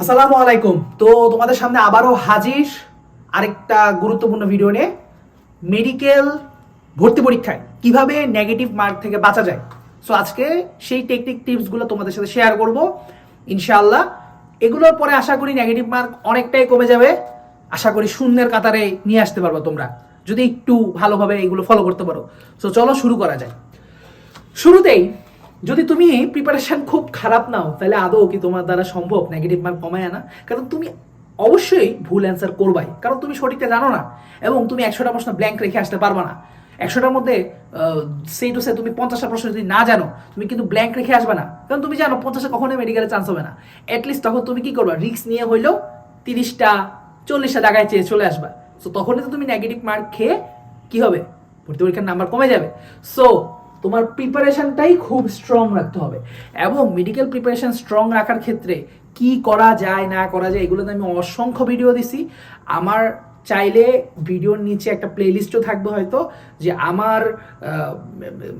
আসসালামু আলাইকুম। তো তোমাদের সামনে আবারও হাজির আরেকটা গুরুত্বপূর্ণ ভিডিও নিয়ে মেডিকেল ভর্তি পরীক্ষায় কীভাবে নেগেটিভ মার্ক থেকে বাঁচা যায়। সো আজকে সেই টেকনিক টিপসগুলো তোমাদের সাথে শেয়ার করব। ইনশাআল্লাহ, এগুলোর পরে আশা করি নেগেটিভ মার্ক অনেকটাই কমে যাবে। আশা করি শূন্যের কাতারে নিয়ে আসতে পারব তোমরা। যদি একটু ভালোভাবে এগুলো ফলো করতে পারো। সো চলো শুরু করা যায় শুরুতেই যদি তুমি প্রিপারেশন খুব খারাপ নাও, তাহলে আদৌ কি তোমার দ্বারা সম্ভব? নেগেটিভ মার্ক কমায় আনা কারণ তুমি অবশ্যই ভুল অ্যান্সার করবাই। কারণ তুমি সঠিকটা জানো না এবং তুমি একশোটা প্রশ্ন ব্ল্যাঙ্ক রেখে আসতে পারবে না। একশোটার মধ্যে সেই টু সে তুমি পঞ্চাশটা প্রশ্ন যদি না জানো, তুমি কিন্তু ব্ল্যাঙ্ক রেখে আসবে না। কারণ তুমি জানো, পঞ্চাশে কখনোই মেডিকেলে চান্স হবে না। অ্যাটলিস্ট তখন তুমি কি করবা? রিস্ক নিয়ে হইলেও তিরিশটা, চল্লিশটা জায়গায় চেয়ে চলে আসবা। সো তখনই তো তুমি নেগেটিভ মার্ক খেয়ে কী হবে? ভর্তি পরীক্ষার নাম্বার কমে যাবে। সো তোমার প্রিপারেশানটাই খুব স্ট্রং রাখতে হবে। এবং মেডিকেল প্রিপারেশান স্ট্রং রাখার ক্ষেত্রে কি করা যায়, না করা যায়, এগুলোতে আমি অসংখ্য ভিডিও দিছি। আমার চাইলে ভিডিওর নিচে একটা প্লেলিস্টও থাকবে হয়তো, যে আমার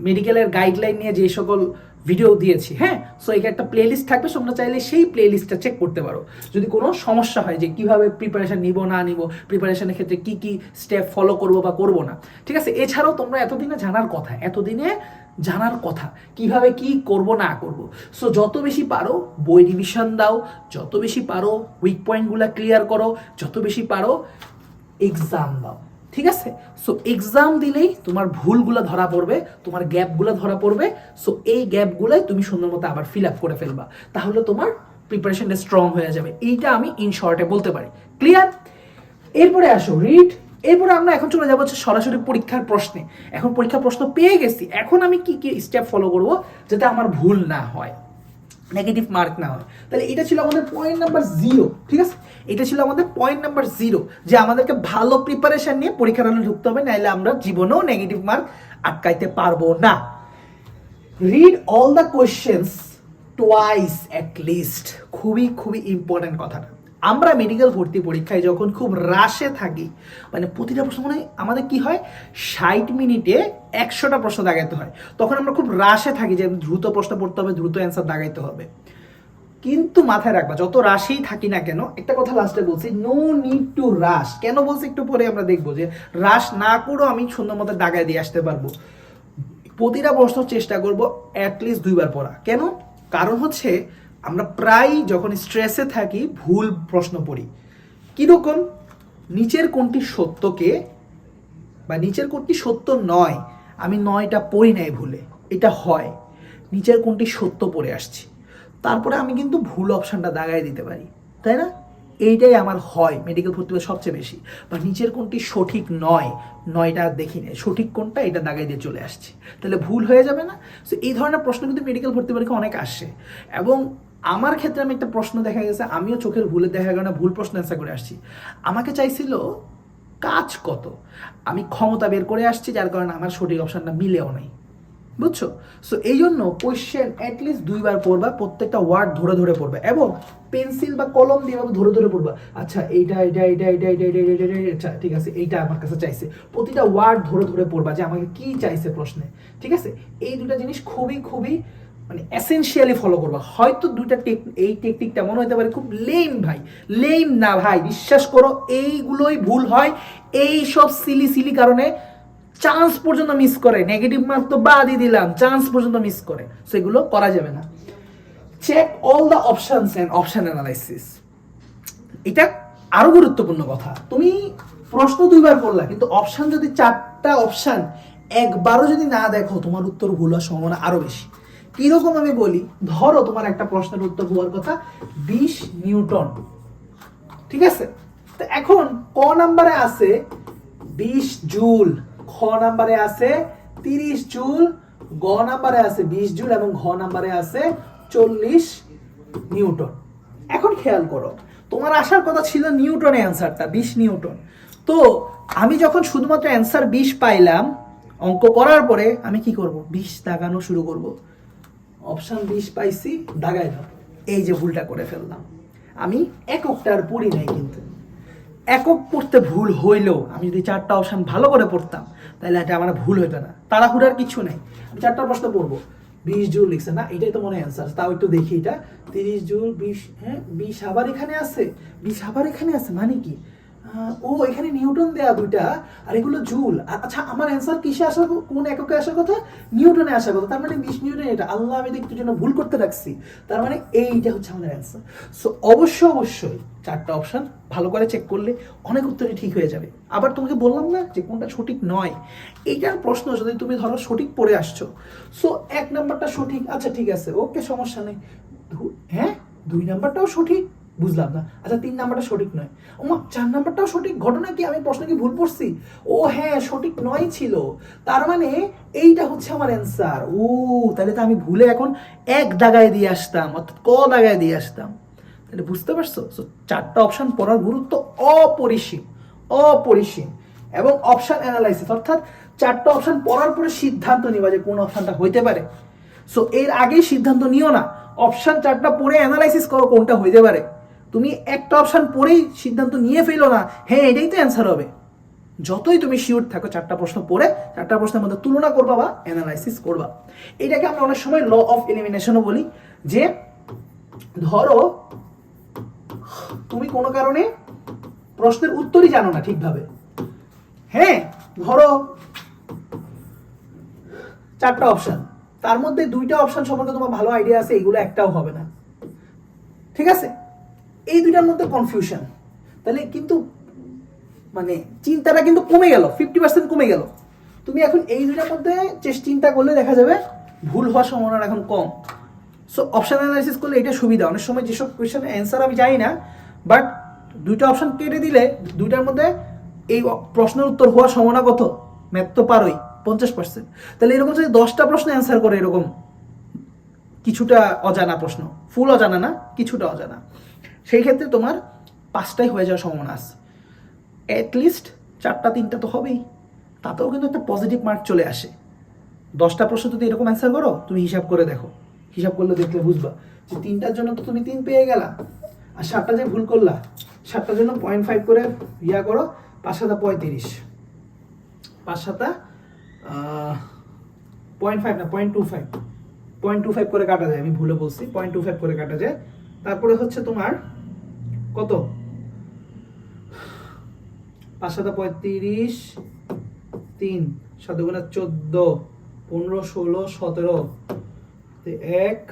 মেডিকেলের গাইডলাইন নিয়ে যে সকল ভিডিও দিয়েছি হ্যাঁ? সো এখানে একটা প্লেলিস্ট থাকবে, তোমরা চাইলে সেই প্লেলিস্টটা চেক করতে পারো। যদি কোনো সমস্যা হয় যে কীভাবে প্রিপারেশন নিব, না নিব প্রিপারেশনের ক্ষেত্রে কি কি স্টেপ ফলো করব বা করব না, ঠিক আছে? এছাড়াও তোমরা এতদিনে জানার কথা, এতদিনে জানার কথা, কীভাবে কি করব, না করব। সো যত বেশি পারো, বই রিভিশন দাও, যত বেশি পারো উইক পয়েন্টগুলো ক্লিয়ার করো, যত বেশি পারো এক্সাম দাও। ঠিক আছে? সো এক্সাম দিলেই তোমার ভুলগুলো ধরা পড়বে, তোমার গ্যাপগুলো ধরা পড়বে সো এই গ্যাপগুলোই তুমি সুন্দর মতো আবার ফিল আপ করে ফেলবা। তাহলে তোমার প্রিপারেশনটা স্ট্রং হয়ে যাবে। এইটা আমি ইন শর্টে বলতে পারি। ক্লিয়ার এরপরে আসো রিড এরপরে আমরা এখন চলে যাব হচ্ছে সরাসরি পরীক্ষার প্রশ্নে। এখন পরীক্ষার প্রশ্ন পেয়ে গেছি। এখন আমি কি কি স্টেপ ফলো করব? যাতে আমার ভুল না হয়। নেগেটিভ মার্ক না হয়। তাহলে এটা ছিল আমাদের পয়েন্ট নাম্বার জিরো ঠিক আছে? এটা ছিল আমাদের পয়েন্ট নাম্বার জিরো যে আমাদেরকে ভালো প্রিপারেশন নিয়ে পরীক্ষার হলে ঢুকতে হবে নাহলে আমরা জীবনেও নেগেটিভ মার্ক আটকাইতে পারব না। Read all the questions twice at least খুবই খুবই ইম্পর্টেন্ট কথাটা। আমরা মেডিকেল ভর্তি পরীক্ষায় যখন খুব রাশে থাকি মানে প্রতিটা প্রশ্ন মানে আমাদের কি হয়? ষাট মিনিটে একশোটা প্রশ্ন দাগাইতে হয়। তখন আমরা খুব রাশে থাকি যে দ্রুত প্রশ্ন পড়তে হবে, দ্রুত অ্যান্সার দাগাইতে হবে। কিন্তু মাথায় রাখবা, যত রাশেই থাকি না কেন, একটা কথা লাস্টে বলছি নো নিড টু রাশ কেন বলছি? একটু পরে আমরা দেখব যে রাশ না করেও আমি সুন্দর মতো দাগায় দিয়ে আসতে পারব। প্রতিটা প্রশ্ন চেষ্টা করব অ্যাটলিস্ট দুইবার পড়া। কেন? কারণ হচ্ছে আমরা প্রায় যখন স্ট্রেসে থাকি, ভুল প্রশ্ন পড়ি। কীরকম? নিচের কোনটি সত্যকে বা নিচের কোনটি সত্য নয়, আমি নয়টা পড়ি নাই ভুলে, এটা হয়। নিচের কোনটি সত্য পড়ে আসছি। তারপরে আমি কিন্তু ভুল অপশানটা দাগায় দিতে পারি, তাই না? এইটাই আমার হয় মেডিকেল ভর্তি হলে সবচেয়ে বেশি। বা নিচের কোনটি সঠিক নয়, নয়টা দেখি নেই, সঠিক কোনটা এটা দাগাই দিয়ে চলে আসছে। তাহলে ভুল হয়ে যাবে না? সো এই ধরনের প্রশ্ন কিন্তু মেডিকেল ভর্তি পরীক্ষা অনেক আসে। এবং আমার ক্ষেত্রে আমি একটা প্রশ্ন দেখা গেছে, আমিও চোখের ভুলে দেখা কারণে ভুল প্রশ্ন অ্যান্সার করে আসছি। আমাকে চাইছিল কাজ কত? আমি ক্ষমতা বের করে আসছি, যার কারণে আমার সঠিক অপশানটা মিলেও নাই। বুঝছ? সো এই জন্য কোয়েশ্চেন অ্যাটলিস্ট দুইবার পড়বা, প্রত্যেকটা ওয়ার্ড ধরে ধরে পড়বে এবং পেন্সিল বা কলম দিয়ে ভাবে ধরে ধরে পড়বা। আচ্ছা এইটা এইটা এইটা এইটা এইটা এইটা এইটা এইটা আচ্ছা ঠিক আছে, এইটা আমার কাছে চাইছে। প্রতিটা ওয়ার্ড ধরে ধরে পড়বা যে আমাকে কি চাইছে প্রশ্নে, ঠিক আছে? এই দুটা জিনিস খুবই খুবই মানে এসেনশিয়ালি ফলো করবা। হয়তো দুইটা টেক এই টেকনিকটা মনে হতে পারে খুব লেম ভাই। লেম না ভাই, বিশ্বাস করো, এইগুলোই ভুল হয়। এই সব সিলি সিলি কারণে চান্স পর্যন্ত মিস করে। নেগেটিভ মার্ক তো বাদই দিলাম চান্স পর্যন্ত মিস করে। সেগুলো করা যাবে না। Check all the options and option analysis এটা আরও গুরুত্বপূর্ণ কথা। তুমি প্রশ্ন দুইবার পড়লা কিন্তু অপশান যদি চারটা অপশান একবারও যদি না দেখো, তোমার উত্তর ভুল হওয়ার সম্ভাবনা আরও বেশি। কীরকম আমি বলি, ধরো তোমার একটা প্রশ্নের উত্তর হওয়ার কথা, বিশ নিউটন। ঠিক আছে? তো এখন ক নাম্বারে আছে বিশ জুল, খ নাম্বারে আছে তিরিশ জুল, গ নাম্বারে আছে বিশ জুল এবং ঘ নাম্বারে আছে চল্লিশ নিউটন। এখন খেয়াল করো, তোমার আসার কথা ছিল নিউটনে অ্যান্সারটা, বিশ নিউটন। তো আমি যখন শুধুমাত্র অ্যান্সার বিশ পাইলাম, অঙ্ক করার পরে আমি কি করব? বিশ দাগানো শুরু করব। অপশন বিশ পাইছি দাগাই দাও। এই যে ভুলটা করে ফেললাম। আমি এককটা আর পড়ি নাই কিন্তু। একক পড়তে ভুল হইলেও আমি যদি চারটা অপশন ভালো করে পড়তাম, তাহলে এটা আমার ভুল হইতো না। তাড়াহুড়ার কিছু নাই। আমি চারটা প্রশ্ন পড়ব। বিশ জুল লিখছে না? এটাই তো মনে অ্যান্সার তাও একটু দেখি এটা। তিরিশ জুল, বিশ হ্যাঁ বিশ আবার এখানে আছে? বিশ আবার এখানে আছে? মানে কি? ও এখানে নিউটন দেয়া দুইটা, আর এগুলো জুল। আচ্ছা আমার অ্যান্সার কিসে আসার কোন এককে আসার কথা? নিউটনে আসার কথা। তার মানে বিশ নিউটন এটা। আল্লাহ আমি দেখতে জন্য ভুল করতে রাখছি। তার মানে এইটা হচ্ছে আমাদের অ্যান্সার সো অবশ্যই অবশ্যই চারটা অপশন ভালো করে চেক করলে অনেক উত্তরই ঠিক হয়ে যাবে। আবার তোমাকে বললাম না যে কোনটা সঠিক নয়? এইটার প্রশ্ন যদি তুমি ধরো সঠিক পড়ে আসছো। সো এক নাম্বারটা সঠিক। আচ্ছা ঠিক আছে। ওকে, সমস্যা নেই। হ্যাঁ? দুই নাম্বারটাও সঠিক। বুঝলাম না। আচ্ছা তিন নাম্বারটা সঠিক নয়। ওমা চার নাম্বারটাও সঠিক? ঘটনা কি? আমি প্রশ্ন কি ভুল পড়ছি? ও হ্যাঁ সঠিক নয় ছিল। তার মানে এইটা হচ্ছে আমার অ্যান্সার ও তাহলে তো আমি ভুলে এখন এক দাগায় দিয়ে আসতাম অর্থাৎ ক দাগায় দিয়ে আসতাম। তাহলে বুঝতে পারছ? So, চারটা অপশান পড়ার গুরুত্ব অপরিসীম অপরিসীম। এবং অপশান অ্যানালাইসিস অর্থাৎ চারটা অপশান পড়ার পরে সিদ্ধান্ত নিবা যে কোন অপশানটা হইতে পারে। সো এর আগেই সিদ্ধান্ত নিও না। অপশান চারটা পড়ে অ্যানালাইসিস করো কোনটা হইতে পারে। তুমি একটা অপশন পড়েই সিদ্ধান্ত নিয়ে ফেলো না। হ্যাঁ এটাই তো অ্যান্সার হবে। যতই তুমি শিওর থাকো চারটা প্রশ্ন পড়ে, চারটা প্রশ্নের মধ্যে তুলনা করবা বা অ্যানালাইসিস করবা। এটাকে আমরা অনেক সময় ল অফ এলিমিনেশনও বলি যে, ধরো, তুমি কোনো কারণে প্রশ্নের উত্তরই জানো না ঠিকভাবে। হ্যাঁ ধরো, চারটা অপশন তার মধ্যে দুইটা অপশন সম্পর্কে তোমার ভালো আইডিয়া আছে, এগুলো একটাও হবে না। ঠিক আছে? এই দুইটার মধ্যে কনফিউশন তাহলে কিন্তু মানে চিন্তাটা কিন্তু কমে গেল ফিফটি পার্সেন্ট কমে গেল। তুমি এখন এই দুইটার মধ্যে চিন্তা করলে দেখা যাবে ভুল হওয়ার সম্ভাবনা এখন কম। সো অপশান অ্যানালাইসিস করলে এটা সুবিধা। অনেক সময় যেসব কোয়েশ্চেনের অ্যান্সার আমি জানি না বাট দুইটা অপশন কেটে দিলে দুইটার মধ্যে এই প্রশ্নের উত্তর হওয়ার সম্ভাবনা কত? ম্যাথ তো পারোই, পঞ্চাশ পার্সেন্ট তাহলে এরকম যদি দশটা প্রশ্ন অ্যান্সার করে এরকম, কিছুটা অজানা প্রশ্ন ফুল অজানা না, কিছুটা অজানা। সেই ক্ষেত্রে তোমার পাঁচটাই হয়ে যাওয়ার সম্ভাবনা আছে। অ্যাটলিস্ট চারটা, তিনটা তো হবেই। তাতেও কিন্তু একটা পজিটিভ মার্ক চলে আসে। দশটা প্রশ্ন যদি এরকম অ্যান্সার করো, তুমি হিসাব করে দেখো। হিসাব করলে দেখলে বুঝবা যে তিনটার জন্য তো তুমি তিন পেয়ে গেলা। আর সাতটা যে ভুল করলা, সাতটার জন্য পয়েন্ট ফাইভ করে ইয়া করো পাঁচ সাতা পঁয়ত্রিশ। পাঁচ সাতা পয়েন্ট ফাইভ না point two five point two five করে কাটা যায়, আমি ভুলে বলছি পয়েন্ট টু ফাইভ করে কাটা যায়। তারপরে হচ্ছে তোমার কত? পাঁচ সাতা পঁয়ত্রিশ, তিন শতগুণা চোদ্দ, পনেরো, ষোলো, সতেরো। এক।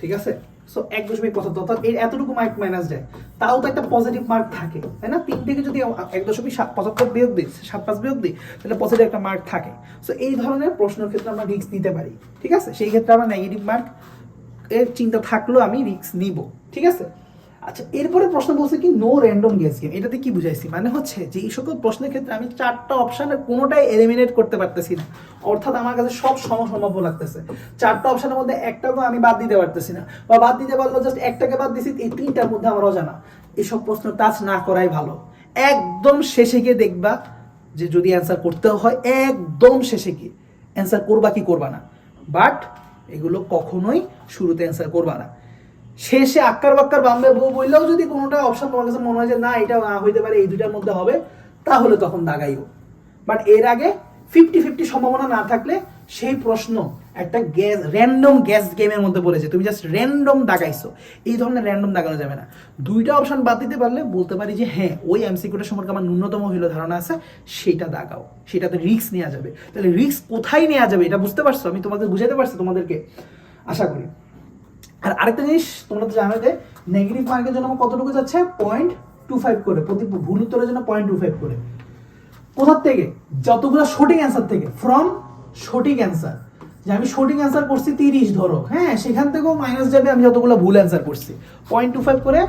ঠিক আছে? সো এক দশমিক পঁচাত্তর, অর্থাৎ এর এতটুকু মার্ক মাইনাস যায়। তাও তো একটা পজিটিভ মার্ক থাকে, তাই না? তিন থেকে যদি এক দশমিক সাত, পঁচাত্তর বিয়োগ দিই, সাত পাঁচ বিয়োগ দিই, তাহলে পজিটিভ একটা মার্ক থাকে। সো এই ধরনের প্রশ্নের ক্ষেত্রে আমরা রিস্ক নিতে পারি, ঠিক আছে? সেই ক্ষেত্রে আমরা নেগেটিভ মার্ক এর চিন্তা থাকলেও আমি রিস্ক নিব। ঠিক আছে? আচ্ছা এরপরে প্রশ্ন বলছে কি নো র্যান্ডম গেস গেম এটাতে কি বুঝাইছি? মানে হচ্ছে যে এই সকল প্রশ্নের ক্ষেত্রে আমি চারটা অপশনের কোনোটাই এলিমিনেট করতে পারতেছি না। অর্থাৎ আমার কাছে সব সমসম্ভাব্য লাগতেছে। চারটা অপশানের মধ্যে একটাও আমি বাদ দিতে পারতেছি না। বা বাদ দিতে পারল জাস্ট একটাকে বাদ দিছি, এই তিনটার মধ্যে আমার অজানা। এসব প্রশ্ন টাচ না করাই ভালো। একদম শেষে গিয়ে দেখবা যে যদি অ্যান্সার করতে হয়, একদম শেষে গিয়ে অ্যান্সার করবা কি করবা না? বাট এগুলো কখনোই শুরুতে অ্যান্সার করবা না। শেষে আক্কার বাক্কার বাম্বে বউ বললেও যদি কোনোটা অপশন তোমার কাছে মনে হয় যে না, এটা না হইতে পারে, এই দুটার মধ্যে হবে, তাহলে তখন দাগাইও। বাট এর আগে ফিফটি ফিফটি সম্ভাবনা না থাকলে সেই প্রশ্ন একটা গ্যাস র্যান্ডম গ্যাস গেমের মধ্যে পড়েছে। তুমি জাস্ট র্যান্ডম দাগাইছো। এই ধরনের র্যান্ডম দাগানো যাবে না। দুইটা অপশন বাদ দিতে পারলে বলতে পারি যে হ্যাঁ ওই এমসিকিউটা সম্পর্কে আমার ন্যূনতম হইল ধারণা আছে, সেটা দাগাও। সেটাতে রিস্ক নেওয়া যাবে। তাহলে রিস্ক কোথায় নেওয়া যাবে এটা বুঝতে পারছ? আমি তোমাদের বুঝাতে পারছি তোমাদেরকে। আশা করি। আর আরেকটা জিনিস তোমরা তো জানো যে নেগেটিভ মার্কের জন্য আমার কতটুকু যাচ্ছে? পয়েন্ট টু ফাইভ করে, প্রতি ভুল উত্তরের জন্য পয়েন্ট টু ফাইভ করে। কোথার থেকে? যতগুলো সঠিক অ্যান্সার থেকে ফ্রম সঠিক অ্যান্সার যে আমি সঠিক অ্যান্সার করছি তিরিশ ধরো হ্যাঁ? সেখান থেকেও মাইনাস যাবে, আমি যতগুলো ভুল অ্যান্সার করছি। পয়েন্ট টু ফাইভ করে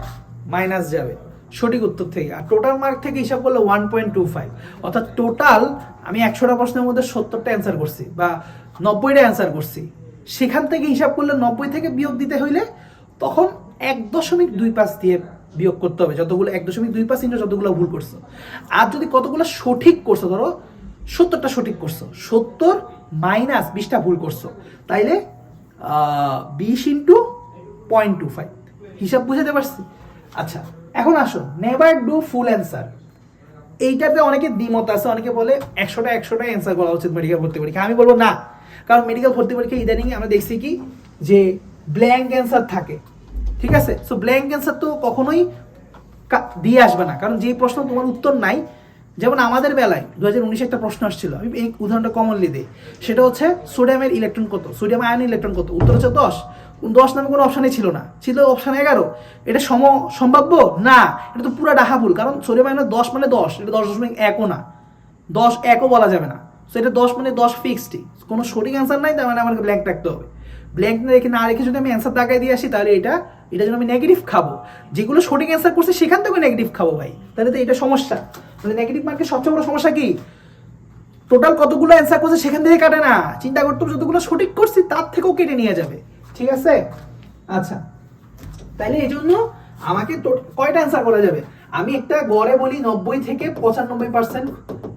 মাইনাস যাবে, সঠিক উত্তর থেকে। আর টোটাল মার্ক থেকে হিসাব করলে ওয়ান পয়েন্ট টু ফাইভ অর্থাৎ টোটাল আমি একশোটা প্রশ্নের মধ্যে সত্তরটা অ্যান্সার করছি বা নব্বইটা অ্যান্সার করছি। সেখান থেকে হিসাব করলে নব্বই থেকে বিয়োগ দিতে হইলে তখন এক দশমিক দুই পাঁচ দিয়ে বিয়োগ করতে হবে। যতগুলো এক দশমিক দুই পাঁচ ইন্টু যতগুলো ভুল করছ। আর যদি কতগুলো সঠিক করছ, ধরো সত্তরটা সঠিক করছ, সত্তর মাইনাস বিশটা ভুল করছ, তাইলে বিশ ইন্টু পয়েন্ট টু ফাইভ। হিসাব বুঝাতে পারছি? আচ্ছা এখন আসো। নেভার ডু ফুল অ্যান্সার এইটাতে অনেকে দ্বিমত আছে, অনেকে বলে একশোটা একশোটা অ্যান্সার করা উচিত মেডিকেল ভর্তি পরীক্ষা। আমি বলব না। কারণ মেডিকেল ভর্তি পরীক্ষা ইদানিং আমরা দেখছি কি যে ব্ল্যাঙ্ক অ্যান্সার থাকে। ঠিক আছে? সো ব্ল্যাঙ্ক অ্যান্সার তো কখনোই দিয়ে আসবে না। কারণ যে প্রশ্ন তোমার উত্তর নাই, যেমন আমাদের বেলায় দু হাজার উনিশে একটা প্রশ্ন আসছিল, আমি এই উদাহরণটা কমনলি দিই। সেটা হচ্ছে সোডিয়ামের ইলেকট্রন কত? সোডিয়াম আয়ন ইলেকট্রন কত? উত্তর হচ্ছে দশ। দশ নামে কোনো অপশানই ছিল না। ছিল অপশান এগারো। এটা সম সম্ভাব্য? না। এটা তো পুরো ডাহাবুল কারণ সোডিয়াম আয়নের দশ মানে দশ, এটা দশ দশমিক একও না। দশ একও বলা যাবে না। সো এটা দশ মানে দশ ফিক্সডই কোনো সঠিক অ্যান্সার নাই, তার মানে আমাকে ব্ল্যাঙ্ক রাখতে হবে। ব্ল্যাঙ্ক না রেখে না রেখে যদি আমি অ্যান্সার দাগায় দিয়ে আসি, তাহলে এটা এটা জন্য আমি নেগেটিভ খাব। যেগুলো সঠিক অ্যান্সার করছে, সেখান থেকে নেগেটিভ খাব ভাই। তাহলে তো এটা সমস্যা। তাহলে নেগেটিভ মার্কের সবচেয়ে বড় সমস্যা কি? টোটাল কতগুলো অ্যান্সার করছে, সেখান থেকে কাটে না। চিন্তা করতে যতগুলো সঠিক করছি, তার থেকেও কেটে নিয়ে যাবে। ঠিক আছে? আচ্ছা। তাহলে এই জন্য আমাকে কয়টা অ্যান্সার করা যাবে? আমি একটা গড়ে বলি নব্বই থেকে পঁচানব্বই পার্সেন্ট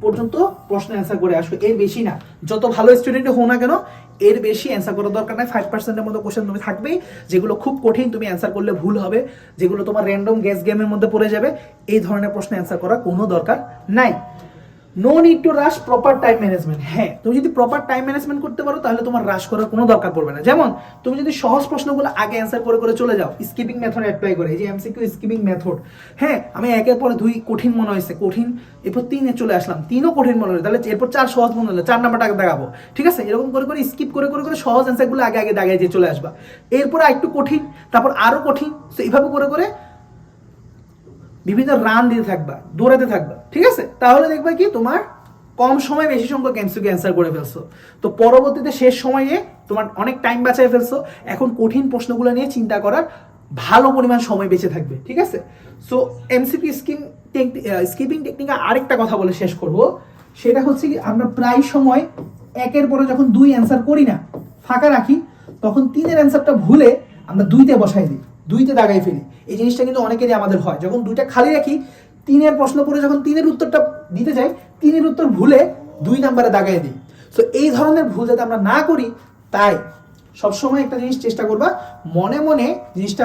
পর্যন্ত প্রশ্ন অ্যান্সার করে আসবে। এর বেশি না। যত ভালো স্টুডেন্ট হোক না কেন, এর বেশি অ্যান্সার করার দরকার নাই। ফাইভ পার্সেন্টের মতো কোশ্চেন তুমি থাকবেই। যেগুলো খুব কঠিন, তুমি অ্যান্সার করলে ভুল হবে। যেগুলো তোমার র্যান্ডম গ্যাস গেমের মধ্যে পড়ে যাবে, এই ধরনের প্রশ্ন অ্যান্সার করার কোনো দরকার নাই। No need to rush proper time management হ্যাঁ তুমি যদি প্রপার টাইম ম্যানেজমেন্ট করতে পারো, তাহলে তোমার রাশ করার কোনো দরকার পড়বে না। যেমন, তুমি যদি সহজ প্রশ্নগুলো আগে অ্যান্সার করে করে চলে যাও স্কিপিং মেথড অ্যাপ্লাই করে, এই যে এমসিকিউ স্কিপিং মেথড হ্যাঁ আমি একের পরে দুই কঠিন মনে হয়েছে, কঠিন, এরপর তিনে চলে আসলাম, তিনও কঠিন মনে হলো, তাহলে এরপর চার সহজ মনে হলো, চার নাম্বারটা দেখাবো। ঠিক আছে? এরকম করে করে স্কিপ করে করে করে সহজ অ্যান্সারগুলো আগে আগে দাগায় দিয়ে চলে আসবা। এরপর একটু কঠিন, তারপর আরও কঠিন তো এইভাবে করে করে বিভিন্ন রান দিতে থাকবা, দৌড়াতে থাকবা, ঠিক আছে? তাহলে দেখবা কি তোমার কম সময় বেশি সংখ্যক এমসিকিউ অ্যান্সার করে ফেলছো। তো পরবর্তীতে শেষ সময়ে তোমার অনেক টাইম বাঁচায় ফেলছো। এখন কঠিন প্রশ্নগুলো নিয়ে চিন্তা করার ভালো পরিমাণ সময় বেঁচে থাকবে, ঠিক আছে? সো এমসিপি স্কিম স্কিপিং টেকনিকে আরেকটা কথা বলে শেষ করব। সেটা হচ্ছে কি, আমরা প্রায় সময় একের পরে যখন দুই অ্যান্সার করি না, ফাঁকা রাখি, তখন তিনের অ্যান্সারটা ভুলে আমরা দুইতে বসাই দিই। দুইতে দাগাই ফেলি। এই জিনিসটা কিন্তু অনেকেরই আমাদের হয়। যখন দুইটা খালি রাখি, তিনের প্রশ্ন পড়ে যখন তিনের উত্তরটা দিতে যাই, তিনের উত্তর ভুলে দুই নাম্বারে দাগাই দিই। সো এই ধরনের ভুল যাতে আমরা না করি, তাই সবসময় একটা জিনিস চেষ্টা করবা, মনে মনে জিনিসটা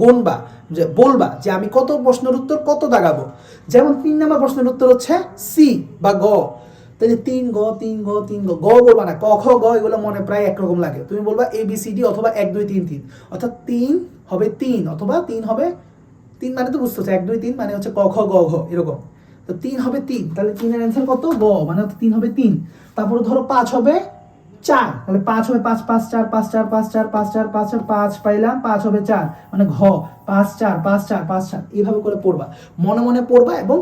গণবা যে বলবা যে আমি কত প্রশ্নের উত্তর কত দাগাবো। যেমন তিন নাম্বার প্রশ্নের উত্তর হচ্ছে সি বা গ। তাহলে তিন গ তিন গ তিন গ গ বলবা না, ক, খ, গ, এগুলো মনে প্রায় একরকম লাগে। তুমি বলবা এ বি সি ডি অথবা এক, দুই, তিন তিন। অর্থাৎ তিন হবে তিন, অথবা তিন হবে তিন মানে তো বুঝতে হচ্ছে এক, দুই, তিন মানে হচ্ছে ক, খ, গ, ঘ, এরকম। তো তিন হবে তিন, তাহলে তিনের অ্যান্সার কত? গ মানে তিন হবে তিন। তারপরে ধরো পাঁচ হবে চার, তাহলে পাঁচ হবে পাঁচ পাঁচ, চার পাঁচ চার পাঁচ চার পাঁচ চার পাঁচ চার, পাঁচ পাইলাম, পাঁচ হবে চার মানে ঘ, পাঁচ, চার পাঁচ চার পাঁচ, চার, এইভাবে করে পড়বা। মনে মনে পড়বা এবং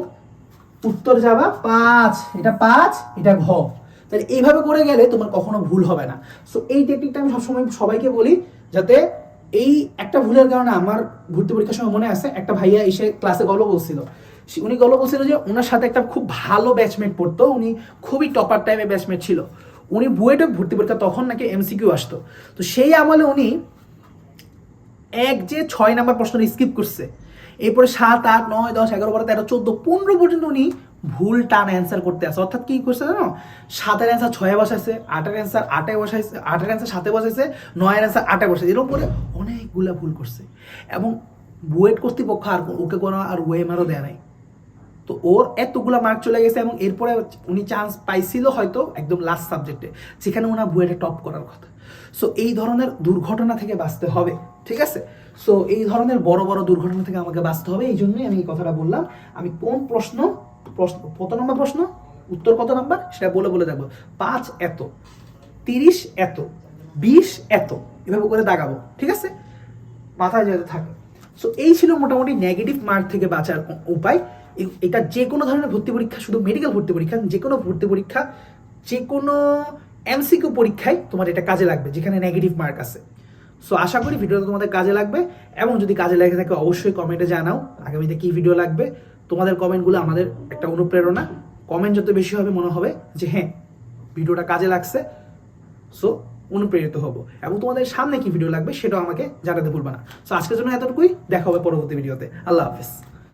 উত্তর যাবা পাঁচ, এটা পাঁচ, এটা ঘ। তাহলে এইভাবে করে গেলে তোমার কখনো ভুল হবে না। সো এই টেকনিকটা আমি সবসময় সবাইকে বলি যাতে এই একটা ভুলের কারণে আমার ভর্তি পরীক্ষার সময় মনে আছে, একটা ভাইয়া এসে ক্লাসে গল্প বলছিল। উনি গল্প বলছিল যে ওনার সাথে একটা খুব ভালো ব্যাচমেট পড়তো, উনি খুবই টপার টাইমে ব্যাচমেট ছিল। উনি বুয়েটে ভর্তি পরীক্ষা তখন নাকি এমসিকিউ আসতো। তো সেই আমলে উনি এক যে ছয় নাম্বার প্রশ্ন স্কিপ করছে এরপরে সাত, আট, নয়, দশ, এগারো, বারো, তেরো, চোদ্দ, পনেরো পর্যন্ত উনি ভুল টান অ্যান্সার করতে আসে। অর্থাৎ কি করছে জানো? সাতের অ্যান্সার ছয়ে বসাইছে, আটের অ্যান্সার আটে বসাইছে, আটের অ্যান্সার সাতে বসাইছে, নয়ের অ্যান্সার আটে বসাইছে। এরকম করে অনেকগুলা ভুল করছে। এবং বুয়েট কর্তৃপক্ষ আর ওকে কোনো আর ওয়েমারও দেয় নাই। তো ওর এতগুলা মার্ক চলে গেছে এবং এরপরে উনি চান্স পাইছিল হয়তো একদম লাস্ট সাবজেক্টে যেখানে ওনার বুয়েটে টপ করার কথা। সো এই ধরনের দুর্ঘটনা থেকে বাঁচতে হবে। ঠিক আছে? সো এই ধরনের বড় বড় দুর্ঘটনা থেকে আমাকে বাঁচতে হবে, এই জন্যই আমি এই কথাটা বললাম। আমি কোন প্রশ্ন প্রশ্ন, কত নম্বর প্রশ্ন? উত্তর কত নাম্বার? সেটা বলে বলে দেখব। পাঁচ এত, তিরিশ এত, বিশ এত, এভাবে করে দাগাবো, ঠিক আছে? মাথায় যাতে থাকে। সো এই ছিল মোটামুটি নেগেটিভ মার্ক থেকে বাঁচার উপায়। এটা যে কোনো ধরনের ভর্তি পরীক্ষা, শুধু মেডিকেল ভর্তি পরীক্ষা, যে কোনো ভর্তি পরীক্ষা, যে কোনো এমসিকিউ পরীক্ষায় তোমার এটা কাজে লাগবে, যেখানে নেগেটিভ মার্ক আছে। সো আশা করি ভিডিওটা তোমাদের কাজে লাগবে এবং যদি কাজে লেগে থাকে অবশ্যই কমেন্টে জানাও আগামীতে কি ভিডিও লাগবে। তোমাদের কমেন্টগুলো আমাদের একটা অনুপ্রেরণা। কমেন্ট যত বেশি হবে মনে হবে যে হ্যাঁ ভিডিওটা কাজে লাগছে। সো অনুপ্রেরিত হব। এবং তোমাদের সামনে কি ভিডিও লাগবে সেটাও আমাকে জানাতে ভুলবে না। সো আজকের জন্য এতটুকুই। দেখা হবে পরবর্তী ভিডিওতে আল্লাহ হাফিজ।